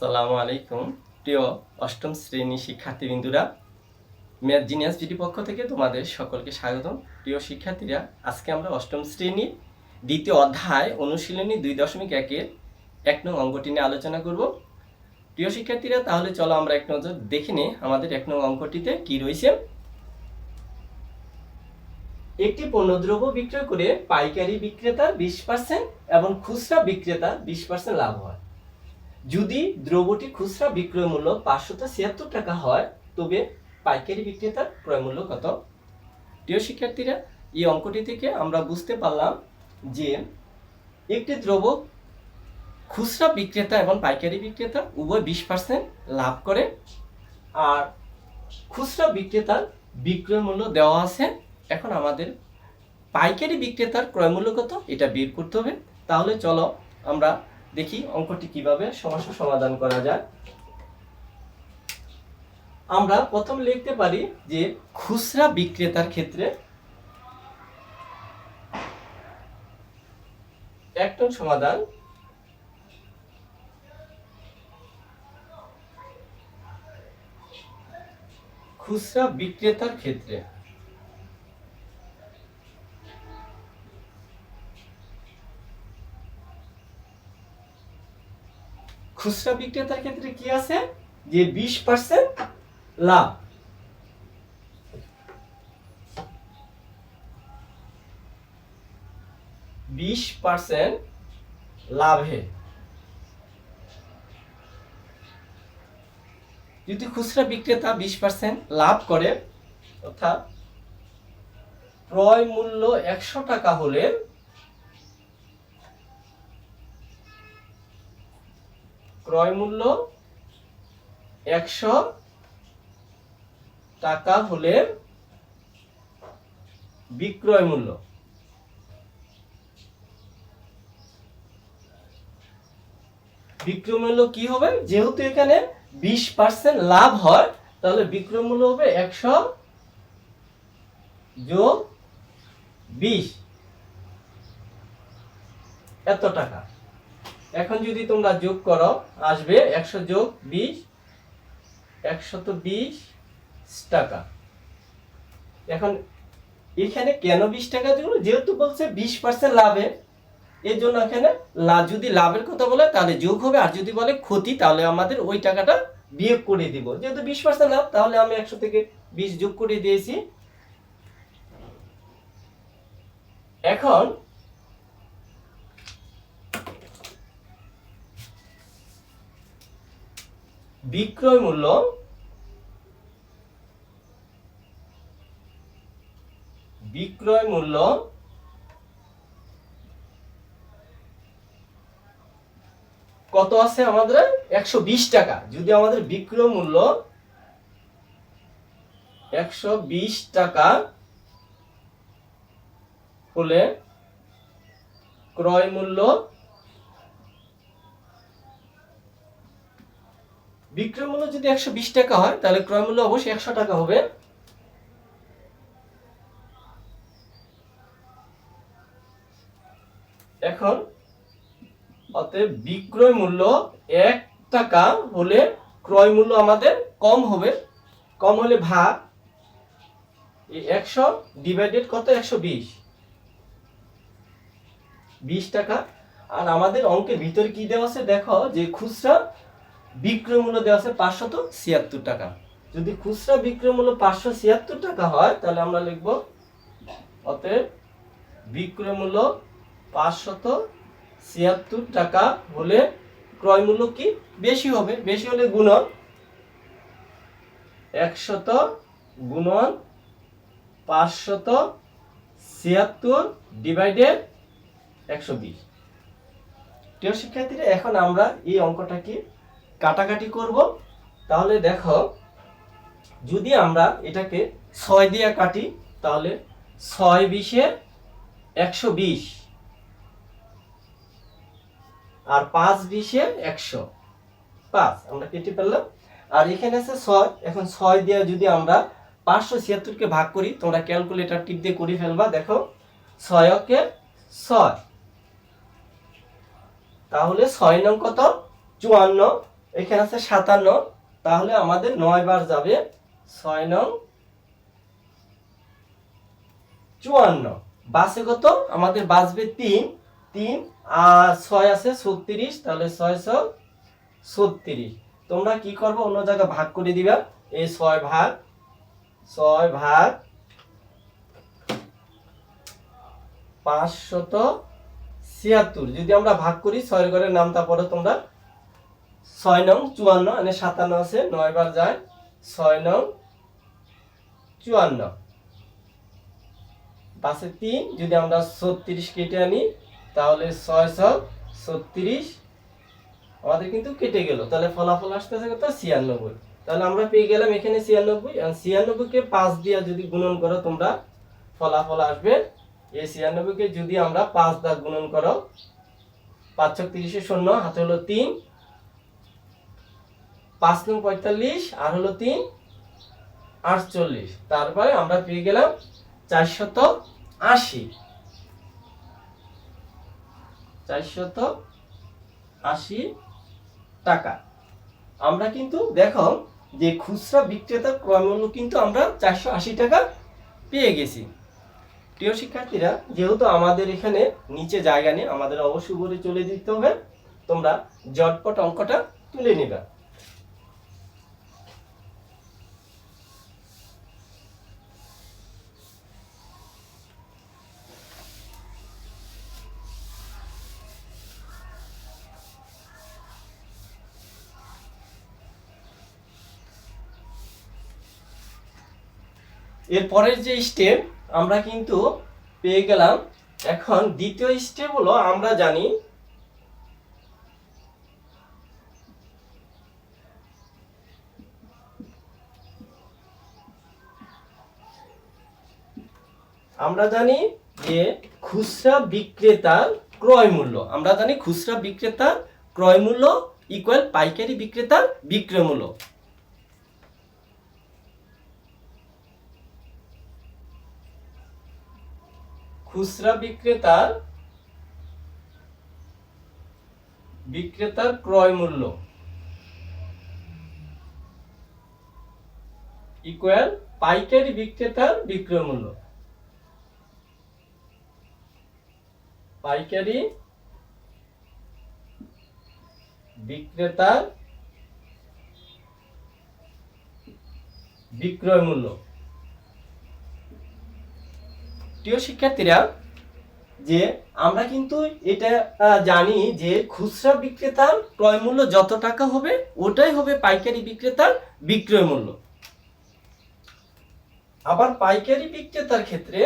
আসসালামু আলাইকুম। প্রিয় অষ্টম শ্রেণি শিক্ষার্থীবৃন্দুরা, ম্যাথ জিনিয়াস জিডি পক্ষ থেকে তোমাদের সকলকে স্বাগতম। প্রিয় শিক্ষার্থীরা, আজকে আমরা অষ্টম শ্রেণির দ্বিতীয় অধ্যায় অনুশীলনী দুই দশমিক একের এক নং অঙ্কটি নিয়ে আলোচনা করব। প্রিয় শিক্ষার্থীরা, তাহলে চলো আমরা এক নজর দেখে নিই আমাদের এক নং অঙ্কটিতে কি রয়েছে। একটি পণ্যদ্রব্য বিক্রয় করে পাইকারি বিক্রেতার বিশ পার্সেন্ট এবং খুচরা বিক্রেতার বিশ পার্সেন্ট লাভ হয়। যদি দ্রব্যটি খুচরা বিক্রয় মূল্য পাঁচশত ছিয়াত্তর টাকা হয়, তবে পাইকারি বিক্রেতার ক্রয় মূল্য কত? প্রিয় শিক্ষার্থীরা, এই অঙ্কটি থেকে আমরা বুঝতে পারলাম যে একটি দ্রব্য খুচরা বিক্রেতা এবং পাইকারি বিক্রেতা উভয় বিশ পার্সেন্ট লাভ করে, আর খুচরা বিক্রেতার বিক্রয় মূল্য দেওয়া আছে। এখন আমাদের পাইকারি বিক্রেতার ক্রয় মূল্য কত? এটা বের করতে হবে। তাহলে চলো আমরা দেখি অঙ্কটি কীভাবে সমস্যা সমাধান করা যায়। আমরা প্রথম লিখতে পারি যে খুচরা বিক্রেতার ক্ষেত্রে এক টন সমাধান খুচরা বিক্রেতার ক্ষেত্রে খুচরা বিক্রেতার ক্ষেত্রে কি আছে? যে বিশ পার্সেন্ট লাভ। বিশ পার্সেন্ট লাভে। যদি খুচরা বিক্রেতা বিশ পার্সেন্ট লাভ করে, অর্থাৎ ক্রয় মূল্য একশো টাকা হলে ক্রয় মূল্য একশো টাকা হলে বিক্রয় মূল্য। বিক্রয় মূল্য কি হবে? যেহেতু এখানে বিশ পার্সেন্ট লাভ হয়, তাহলে বিক্রয় মূল্য হবে একশো যোগ বিশ। এত টাকা। এখন যদি তোমরা যোগ করো, আসবে একশো যোগ বিশ একশত বিশ টাকা। এখন এখানে কেন বিশ টাকা দিল? যেহেতু বলছে বিশ পার্সেন্ট লাভে এর জন্য এখানে যদি লাভের কথা বলে, তাহলে যোগ হবে, আর যদি বলে ক্ষতি, তাহলে আমাদের ওই টাকাটা বিয়োগ করে দিব। যেহেতু বিশ পার্সেন্ট লাভ, তাহলে আমি একশো থেকে বিশ যোগ করে দিয়েছি। এখন বিক্রয় মূল্য বিক্রয় মূল্য কত আছে আমাদের? একশো বিশ টাকা। যদি আমাদের বিক্রয় মূল্য একশো বিশ টাকা হলে ক্রয় মূল্য বিক্রয় মূল্য যদি একশো বিশ টাকা হয়, তাহলে ক্রয় মূল্য অবশ্যই একশো টাকা হবে। এখন অতএব বিক্রয় মূল্য এক টাকা হলে ক্রয় মূল্য আমাদের কম হবে। কম হলে ভাগ। একশো ডিভাইডেড কত? একশো বিশ। বিশ টাকা। আর আমাদের অঙ্কের ভিতরে কি দেওয়া আছে? দেখো যে খুচরা বিক্রয় মূল্য দেওয়া আছে পাঁচশত ছিয়াত্তর টাকা। যদি খুচরা বিক্রয় মূল্য পাঁচশো ছিয়াত্তর টাকা হয়, তাহলে আমরা লিখব অতএব বিক্রয় মূল্য পাঁচশত ছিয়াত্তর টাকা হলে ক্রয় মূল্য কি? বেশি হবে। বেশি হলে গুণন একশত গুণন পাঁচশত ছিয়াত্তর ডিভাইডেড একশো বিশ। প্রিয় শিক্ষার্থীরা, এখন আমরা এই অঙ্কটাকে কাটাকাটি করব। তাহলে দেখো, যদি আমরা এটাকে ছয় দিয়ে কাটি, তাহলে ছয় বিশে একশো বিশ। আর পাঁচ বিশে একশো। পাঁচ, আমরা কেটে ফেললাম। আর এখানে আছে ছয়, এখন ছয় দিয়ে যদি আমরা পাঁচশো ছিয়াত্তরকে ভাগ করি, তোমরা ক্যালকুলেটার টিপ দিয়ে করে ফেলবা, দেখো ছয়কে ছয়। তাহলে ছয় নং কত? চুয়ান্ন। এখানে আছে সাতান্ন, তাহলে আমাদের নয় বার যাবে ছয় নং চুয়ান্ন। বাসে কত? আমাদের বাঁচবে তিন তিন, আর ছয় আছে ছত্রিশ, তাহলে ছয় ছত্রিশ। তোমরা কি করব? অন্য জায়গায় ভাগ করে দিবা। এই ছয় ভাগ ছয় ভাগ পাঁচশত ছিয়াত্তর। যদি আমরা ভাগ করি ছয় ঘরে নামটা পরে তোমরা ছয় নং চুয়ান্ন মানে সাতান্ন আছে নয় বার যায়, ছয় নং চুয়ান্ন। পাশে তিন, যদি আমরা ছত্রিশ কেটে আনি, তাহলে ছয় ছয় ছত্রিশ, আমাদের কিন্তু কেটে গেল। তাহলে ফলাফল আসতেছে কত? ছিয়ানব্বই। তাহলে আমরা পেয়ে গেলাম এখানে ছিয়ানব্বই, আর ছিয়ানব্বইকে পাঁচ দিয়ে যদি গুণন করো, তোমরা ফলাফল আসবে। এই ছিয়ানব্বইকে যদি আমরা পাঁচ দা গুণন করো, পাঁচ ছক তিরিশে শূন্য, হাতে হলো তিন পাঁচ নং পঁয়তাল্লিশ, আর হলো তিন আটচল্লিশ। তারপরে আমরা পেয়ে গেলাম চারশত আশি। চারশত আশি টাকা। আমরা কিন্তু দেখো যে খুচরা বিক্রেতার ক্রয় কিন্তু আমরা চারশো আশি টাকা পেয়ে গেছি। প্রিয় শিক্ষার্থীরা, যেহেতু আমাদের এখানে নিচে জায়গা নেই, আমাদের অবশ্যই উপরে চলে দিতে হবে। তোমরা জটপট অঙ্কটা তুলে নেবে। এর পরের যে স্টেপ আমরা কিন্তু পেয়ে গেলাম। এখন দ্বিতীয় স্টেপ হলো, আমরা জানি আমরা জানি যে খুচরা বিক্রেতার ক্রয় মূল্য। আমরা জানি খুচরা বিক্রেতার ক্রয় মূল্য ইকুয়াল পাইকারি বিক্রেতার বিক্রয় মূল্য। খুচরা বিক্রেতার বিক্রেতার ক্রয় মূল্য ইকুয়াল পাইকারি বিক্রেতার বিক্রয় মূল্য। পাইকারি বিক্রেতার বিক্রয় মূল্য। প্রিয় শিক্ষার্থীরা, যে আমরা কিন্তু এটা জানি যে খুচরা বিক্রেতার ক্রয় মূল্য যত টাকা হবে, ওটাই হবে পাইকারি বিক্রেতার বিক্রয় মূল্য। আবার পাইকারি বিক্রেতার ক্ষেত্রে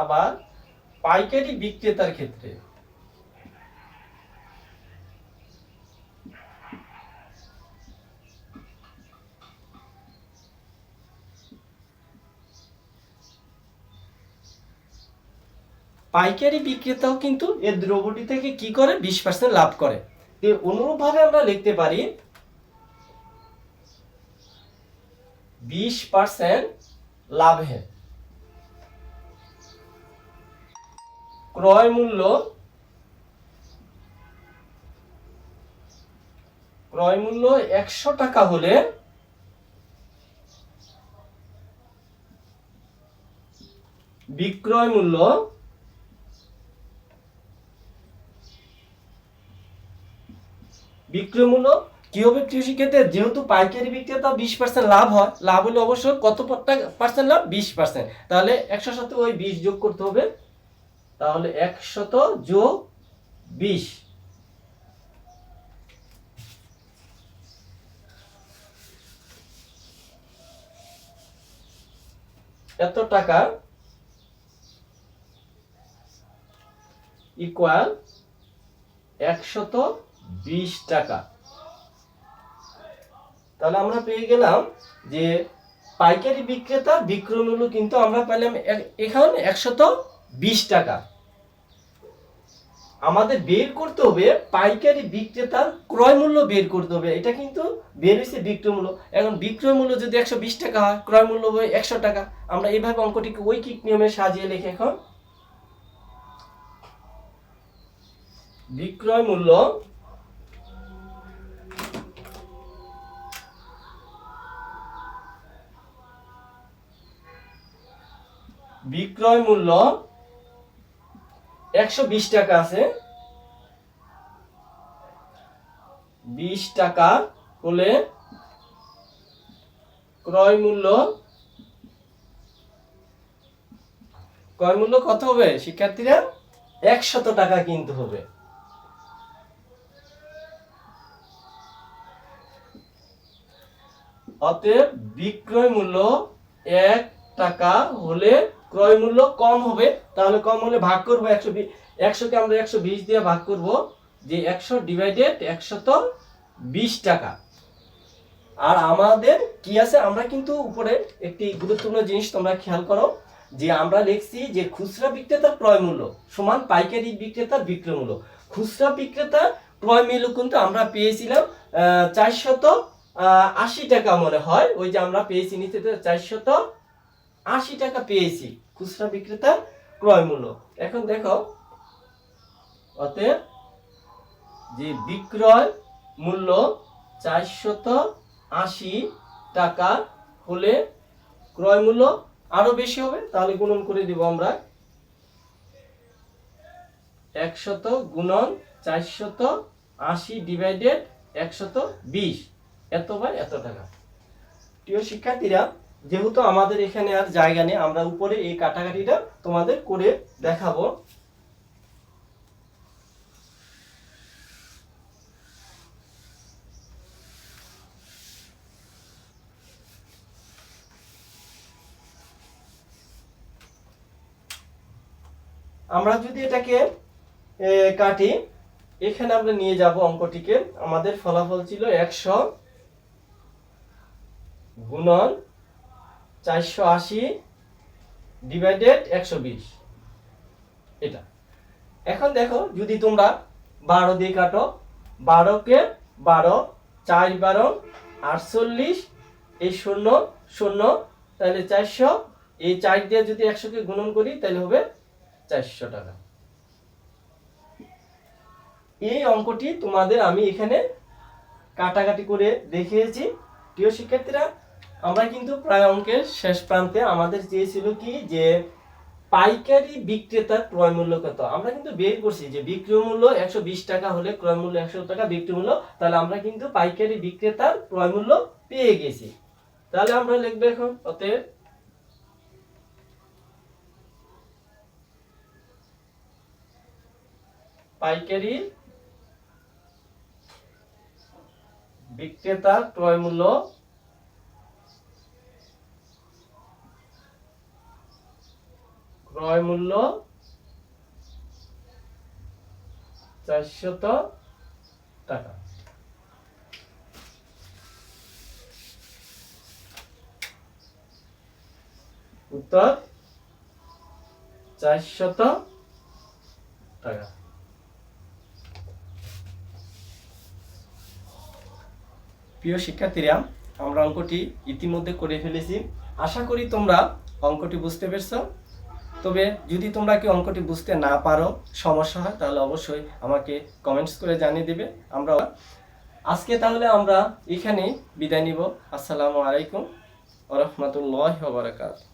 আবার পাইকারি বিক্রেতার ক্ষেত্রে পাইকারি বিক্রেতাও কিন্তু এর দ্রব্যটি থেকে কি করে? বিশ পার্সেন্ট লাভ করে। অনুরূপভাবে আমরা লিখতে পারি বিশ পার্সেন্ট লাভে। ক্রয় মূল্য ক্রয় মূল্য একশো টাকা হলে বিক্রয় মূল্য বিক্রয় মূল্য কি হবে কৃষি ক্ষেত্রে, যেহেতু পাইকারি বিক্রেতা বিশ পার্সেন্ট লাভ হয়, লাভ হলে অবশ্যই কত পার্সেন্ট লাভ? বিশ পার্সেন্ট তাহলে একশো সাথে ওই বিশ যোগ করতে হবে, তাহলে একশত যোগ বিশ। এত টাকা ইকুয়াল একশত বিশ টাকা। তাহলে আমরা পেয়ে গেলাম যে পাইকারি বিক্রেতার বিক্রয় মূল্য কিন্তু আমরা পেলাম এখন একশত বিশ টাকা। আমাদের বের করতে হবে পাইকারি বিক্রেতার ক্রয় মূল্য বের করতে হবে। এটা কিন্তু বের হয়েছে বিক্রয় মূল্য। এখন বিক্রয় মূল্য যদি একশো বিশ টাকা হয়, ক্রয় মূল্য একশো টাকা। আমরা এইভাবে অঙ্কটিকে ঐকিক নিয়মে সাজিয়ে লিখে এখন বিক্রয় মূল্য বিক্রয় মূল্য একশো বিশ টাকা আছে। বিশ টাকা হলে ক্রয় মূল্য ক্রয় মূল্য কত হবে? শিক্ষার্থীরা, একশত টাকা কিনতে হবে। অতএব বিক্রয় মূল্য এক টাকা হলে ক্রয় মূল্য কম হবে, তাহলে কম হলে ভাগ করব একশো একশোকে আমরা একশো বিশ দিয়ে ভাগ করব, যে একশো ডিভাইডেড একশত বিশ টাকা। আর আমাদের কি আছে? আমরা কিন্তু উপরে একটি গুরুত্বপূর্ণ জিনিস তোমরা খেয়াল করো, যে আমরা লিখছি যে খুচরা বিক্রেতার ক্রয় মূল্য সমান পাইকারি বিক্রেতার বিক্রয় মূল্য। খুচরা বিক্রেতার ক্রয় মূল্য কিন্তু আমরা পেয়েছিলাম চারশত আশি টাকা মনে হয়। ওই যে আমরা পেয়েছি নিচে চারশত আশি টাকা পেয়েছি। খুচরা বিক্রেতার ক্রয় মূল্য এখন দেখো, অতএব যে বিক্রয় মূল্য চারশত আশি টাকা হলে ক্রয় মূল্য আরও বেশি হবে, তাহলে গুণন করে দিব আমরা একশত গুণন চারশত আশি ডিভাইডেড একশত বিশ। এত বাই এত টাকা। প্রিয় শিক্ষার্থীরা যেহেতু আমাদের এখানে আর জায়গা নেই, আমরা উপরে এই কাটাকাটিটা তোমাদের করে দেখাবো। আমরা যদি এটাকে কাটি, এখানে আমরা নিয়ে যাব অঙ্কটিকে। আমাদের ফলাফল ছিল একশো গুণন চারশো আশি ডিভাইডেড একশো বিশ। এটা। এখন দেখো, যদি তোমরা বারো দিয়ে কাটো, বারোকে বারো, চার বারো, আটচল্লিশ, এই শূন্য শূন্য, তাহলে চারশো। এই চার দিয়ে যদি একশোকে গুণন করি, তাহলে হবে চারশো টাকা। এই অঙ্কটি তোমাদের আমি এখানে কাটাকাটি করে দেখিয়েছি। প্রিয় শিক্ষার্থীরা আমরা কিন্তু প্রায় অঙ্কের শেষ প্রান্তে আমাদের চেয়েছিল কি যে পাইকারি বিক্রেতার ক্রয় মূল্য কত? আমরা কিন্তু বের করছি যে বিক্রয় মূল্য একশো বিশ টাকা হলে ক্রয় মূল্য একশো টাকা, বিক্রয় মূল্য, তাহলে আমরা কিন্তু পাইকারি বিক্রেতার ক্রয় মূল্য পেয়ে গেছি। তাহলে আমরা লিখব এখন, অতএব পাইকারি বিক্রেতার ক্রয় মূল্য ক্রয় মূল্য চারশত টাকা। উত্তর, চারশত টাকা। প্রিয় শিক্ষার্থীরা, আমরা অঙ্কটি ইতিমধ্যে করে ফেলেছি। আশা করি তোমরা অঙ্কটি বুঝতে পেরেছ। তবে যদি তোমরা কি অঙ্কটি বুঝতে না পারো, সমস্যা হয়, তাহলে অবশ্যই আমাকে কমেন্টস করে জানিয়ে দেবে। আমরা আজকে তাহলে আমরা এখানেই বিদায় নিব। আসসালামু আলাইকুম ওরহমতুল্লাহ বারাকাতুহু।